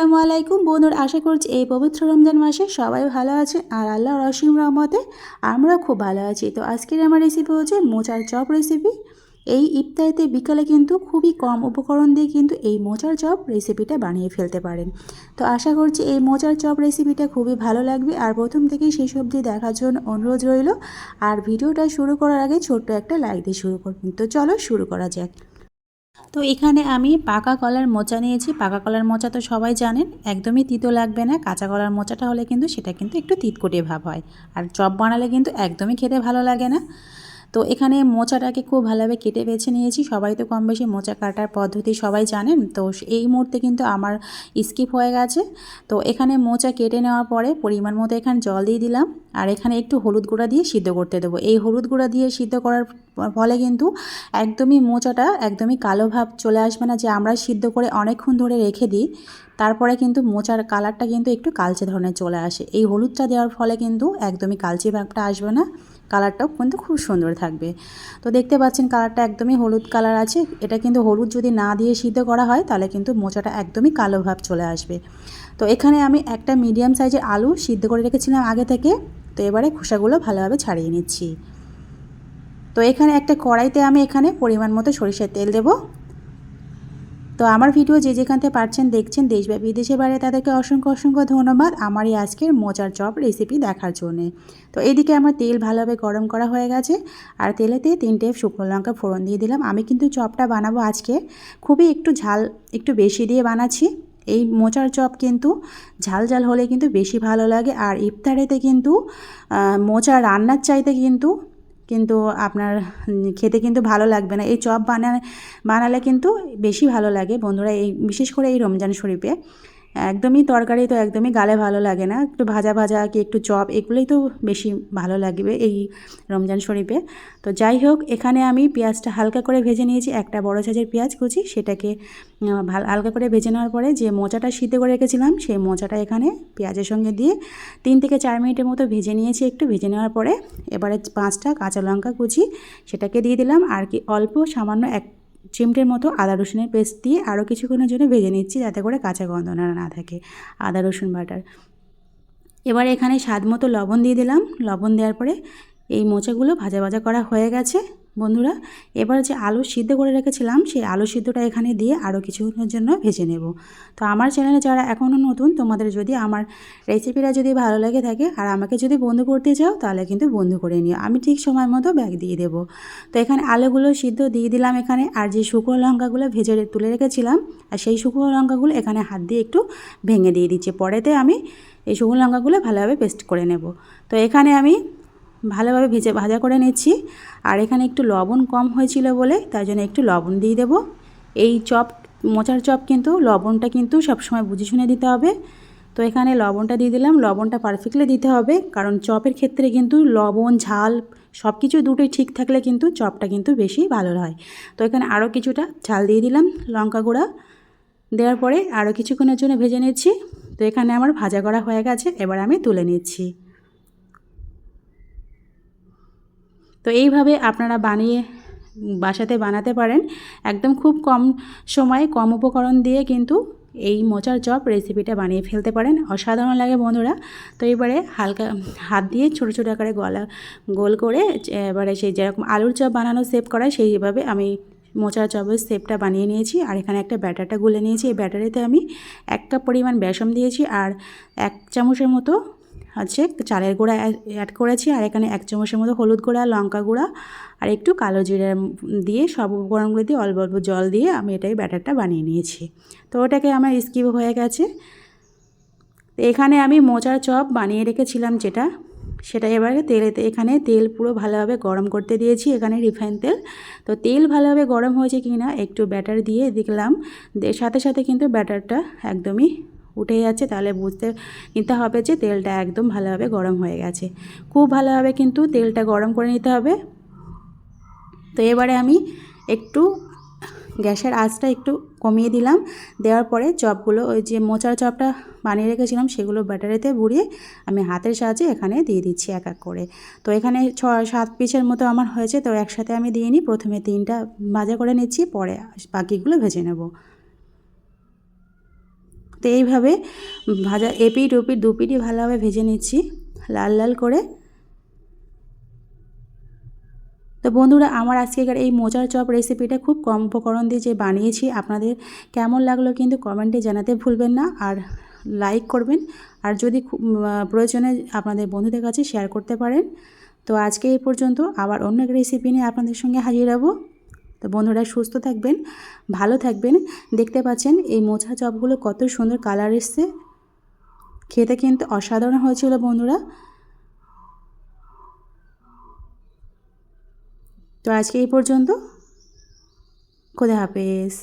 আসসালামু আলাইকুম বন্ধুর, আশা করছি এই পবিত্র রমজান মাসে সবাই ভালো আছে আর আল্লাহ রসিম রহমতে আমরাও খুব ভালো আছি। তো আজকের আমার রেসিপি হচ্ছে মোচার চপ রেসিপি এই ইফতারিতে বিকালে কিন্তু খুবই কম উপকরণ দিয়ে কিন্তু এই মোচার চপ রেসিপিটা বানিয়ে ফেলতে পারেন। তো আশা করছি এই মোচার চপ রেসিপিটা খুবই ভালো লাগবে। আর প্রথম থেকেই সেই সবজি দেখার জন্য অনুরোধ রইল। আর ভিডিওটা শুরু করার আগে ছোট্ট একটা লাইক দিয়ে শুরু করবেন। তো চলো শুরু করা যাক। তো এখানে আমি পাকা কলার মোচা নিয়েছি। পাকা কলার মোচা তো সবাই জানেন, একদমই তিতো লাগবে না। কাঁচা কলার মোচাটা হলে কিন্তু সেটা কিন্তু একটু তিতকুটে ভাব হয়। আর চপ বানালে কিন্তু একদমই খেতে ভালো লাগে না। তো এখানে মোচাটাকে খুব ভালোভাবে কেটে বেছে নিয়েছি। সবাই তো কম বেশি মোচা কাটার পদ্ধতি সবাই জানেন। তো এই মুহূর্তে কিন্তু আমার স্কিপ হয়ে গেছে। তো এখানে মোচা কেটে নেওয়ার পরে পরিমাণ মতো এখানে জল দিয়ে দিলাম। আর এখানে একটু হলুদ গুঁড়া দিয়ে সিদ্ধ করতে দেবো। এই হলুদ গুঁড়া দিয়ে সিদ্ধ করার ফলে কিন্তু একদমই মোচাটা একদমই কালো ভাব চলে আসবে না। যে আমরা সিদ্ধ করে অনেকক্ষণ ধরে রেখে দিই, তারপরে কিন্তু মোচার কালারটা কিন্তু একটু কালচে ধরনের চলে আসে। এই হলুদটা দেওয়ার ফলে কিন্তু একদমই কালচে ভাবটা আসবে না। কালারটাও কিন্তু খুব সুন্দর থাকবে। তো দেখতে পাচ্ছেন কালারটা একদমই হলুদ কালার আছে। এটা কিন্তু হলুদ যদি না দিয়ে সিদ্ধ করা হয়, তাহলে কিন্তু মোচাটা একদমই কালো ভাব চলে আসবে। তো এখানে আমি একটা মিডিয়াম সাইজের আলু সিদ্ধ করে রেখেছিলাম আগে থেকে। তো এবারে খোসাগুলো ভালোভাবে ছাড়িয়ে নিচ্ছি। তো এখানে একটা কড়াইতে আমি এখানে পরিমাণ মতো সরিষার তেল দেবো। তো আমার ভিডিও যে যেখান থেকে পারছেন দেখছেন দেশ বা বিদেশে বাইরে তাদেরকে অসংখ্য অসংখ্য ধন্যবাদ আমার এই আজকের মোচার চপ রেসিপি দেখার জন্যে। তো এদিকে আমার তেল ভালোভাবে গরম করা হয়ে গেছে আর তেলেতে তিনটে শুকনো লঙ্কা ফোড়ন দিয়ে দিলাম। আমি কিন্তু চপটা বানাবো আজকে। খুবই একটু ঝাল, একটু বেশি দিয়ে বানাচ্ছি। এই মোচার চপ কিন্তু ঝাল ঝাল হলে কিন্তু বেশি ভালো লাগে। আর ইফতারেতে কিন্তু মোচা রান্নার চাইতে কিন্তু কিন্তু আপনার খেতে কিন্তু ভালো লাগবে না। এই চপ বানা বানালে কিন্তু বেশি ভালো লাগে। বন্ধুরা, এই, বিশেষ করে এই রমজান শরীফে। একদমই তরকারি তো একদমই গালে ভালো লাগে না। একটু ভাজা ভাজা কি একটু চপ এগুলোই তো বেশি ভালো লাগবে এই রমজান শরীফে। তো যাই হোক, এখানে আমি পেঁয়াজটা হালকা করে ভেজে নিয়েছি, একটা বড় সাইজের পেঁয়াজ কুচি, সেটাকে হালকা করে ভেজে নেওয়ার পরে যে মোচাটা সিদ্ধ করে রেখেছিলাম, সেই মোচাটা এখানে পেঁয়াজের সঙ্গে দিয়ে তিন থেকে চার মিনিটের মতো ভেজে নিয়েছি একটু। ভেজে নেওয়ার পরে এবারে পাঁচটা কাঁচা লঙ্কা কুচি সেটাকে দিয়ে দিলাম। আর কি অল্প সামান্য এক চিমটের মতো আদা রসুনের পেস্ট দিয়ে আরও কিছুক্ষণের জন্য ভেজে নিচ্ছি যাতে করে কাঁচা গন্ধ না থাকে আদা রসুন বাটার। এবার এখানে স্বাদ মতো লবণ দিয়ে দিলাম। লবণ দেওয়ার পরে এই মোচাগুলো ভাজা ভাজা করা হয়ে গেছে। বন্ধুরা, এবার যে আলু সিদ্ধ করে রেখেছিলাম, সেই আলু সিদ্ধটা এখানে দিয়ে আরও কিছুক্ষণের জন্য ভেজে নেব। তো আমার চ্যানেলে যারা এখনও নতুন, তোমাদের যদি আমার রেসিপিটা যদি ভালো লেগে থাকে, আর আমাকে যদি বন্ধু করতে চাও, তাহলে কিন্তু বন্ধু করে নিও। আমি ঠিক সময় মতো ব্যাগ দিয়ে দেব। তো এখানে আলুগুলো সিদ্ধ দিয়ে দিলাম এখানে, আর যে শুকনো লঙ্কাগুলো ভেজে তুলে রেখেছিলাম, আর সেই শুকনো লঙ্কাগুলো এখানে হাত দিয়ে একটু ভেঙে দিয়ে দিচ্ছি। পরেতে আমি এই শুকনো লঙ্কাগুলো ভালোভাবে পেস্ট করে নেব। তো এখানে আমি ভালোভাবে ভেজে ভাজা করে নিচ্ছি। আর এখানে একটু লবণ কম হয়েছিল বলে তাই জন্য একটু লবণ দিয়ে দেবো। এই চপ, মোচার চপ কিন্তু লবণটা কিন্তু সবসময় বুঝে শুনে দিতে হবে। তো এখানে লবণটা দিয়ে দিলাম। লবণটা পারফেক্টলি দিতে হবে। কারণ চপের ক্ষেত্রে কিন্তু লবণ, ঝাল সব কিছু দুটোই ঠিক থাকলে কিন্তু চপটা কিন্তু বেশি ভালো হয়। তো এখানে আরও কিছুটা ঝাল দিয়ে দিলাম লঙ্কা গুঁড়া। দেওয়ার পরে আরও কিছুক্ষণের জন্য ভেজে নিচ্ছি। তো এখানে আমার ভাজা করা হয়ে গেছে। এবার আমি তুলে নিচ্ছি। তো এইভাবে আপনারা বানিয়ে বাসাতে বানাতে পারেন। একদম খুব কম সময়ে কম উপকরণ দিয়ে কিন্তু এই মোচার চপ রেসিপিটা বানিয়ে ফেলতে পারেন। অসাধারণ লাগে বন্ধুরা। তো এবারে হালকা হাত দিয়ে ছোটো ছোটো আকারে গলা, গোল করে এবারে সেই যেরকম আলুর চপ বানানো সেভ করায় সেইভাবে আমি মোচার চপের সেপটা বানিয়ে নিয়েছি। আর এখানে একটা ব্যাটারটা গুলে নিয়েছি। এই ব্যাটারিতে আমি এক কাপ পরিমাণ বেসম দিয়েছি। আর এক চামচের মতো হচ্ছে চালের গুঁড়া অ্যাড করেছি আর এখানে এক চামচের মতো হলুদ গুঁড়া, লঙ্কা গুঁড়া আর একটু কালো জিরা দিয়ে সব উপকরণগুলো দিয়ে অল্প অল্প জল দিয়ে আমি এটাই ব্যাটারটা বানিয়ে নিয়েছি। তো ওটাকে আমার স্কিপ হয়ে গেছে। এখানে আমি মোচার চপ বানিয়ে রেখেছিলাম যেটা, সেটা এবারে তেলেতে, এখানে তেল পুরো ভালোভাবে গরম করতে দিয়েছি, এখানে রিফাইন তেল। তো তেল ভালোভাবে গরম হয়েছে কি না একটু ব্যাটার দিয়ে দেখলাম। সাথে সাথে কিন্তু ব্যাটারটা একদমই উঠে যাচ্ছে, তাহলে বুঝতে নিতে হবে যে তেলটা একদম ভালোভাবে গরম হয়ে গেছে। খুব ভালোভাবে কিন্তু তেলটা গরম করে নিতে হবে। তো এবারে আমি একটু গ্যাসের আঁচটা একটু কমিয়ে দিলাম। দেওয়ার পরে চপগুলো, ওই যে মোচার চপটা বানিয়ে রেখেছিলাম, সেগুলো ব্যাটারিতে বুড়িয়ে আমি হাতের সাহায্যে এখানে দিয়ে দিচ্ছি এক এক করে। তো এখানে ছ, সাত পিসের মতো আমার হয়েছে, তো একসাথে আমি দিয়ে নিই। প্রথমে তিনটা ভাজা করে নিচ্ছি, পরে বাকিগুলো ভেজে নেব। তো এইভাবে ভাজা এপিট ওপিট দুপিটই ভালোভাবে ভেজে নিচ্ছি লাল লাল করে। তো বন্ধুরা, আমার আজকেকার এই মোচার চপ রেসিপিটা খুব কম উপকরণ দিয়ে যে বানিয়েছি, আপনাদের কেমন লাগল কিন্তু কমেন্টে জানাতে ভুলবেন না। আর লাইক করবেন, আর যদি প্রয়োজনে আপনাদের বন্ধুদের কাছে শেয়ার করতে পারেন। তো আজকে এই পর্যন্ত আবার অন্য এক রেসিপি নিয়ে আপনাদের সঙ্গে হাজির হব। তো বন্ধুরা সুস্থ থাকবেন, ভালো থাকবেন। দেখতে পাচ্ছেন এই মোছা চপগুলো কত সুন্দর কালার এসছে। খেতে কিন্তু অসাধারণ হয়েছিল বন্ধুরা। তো আজকে এই পর্যন্ত। খোদা হাফেজ।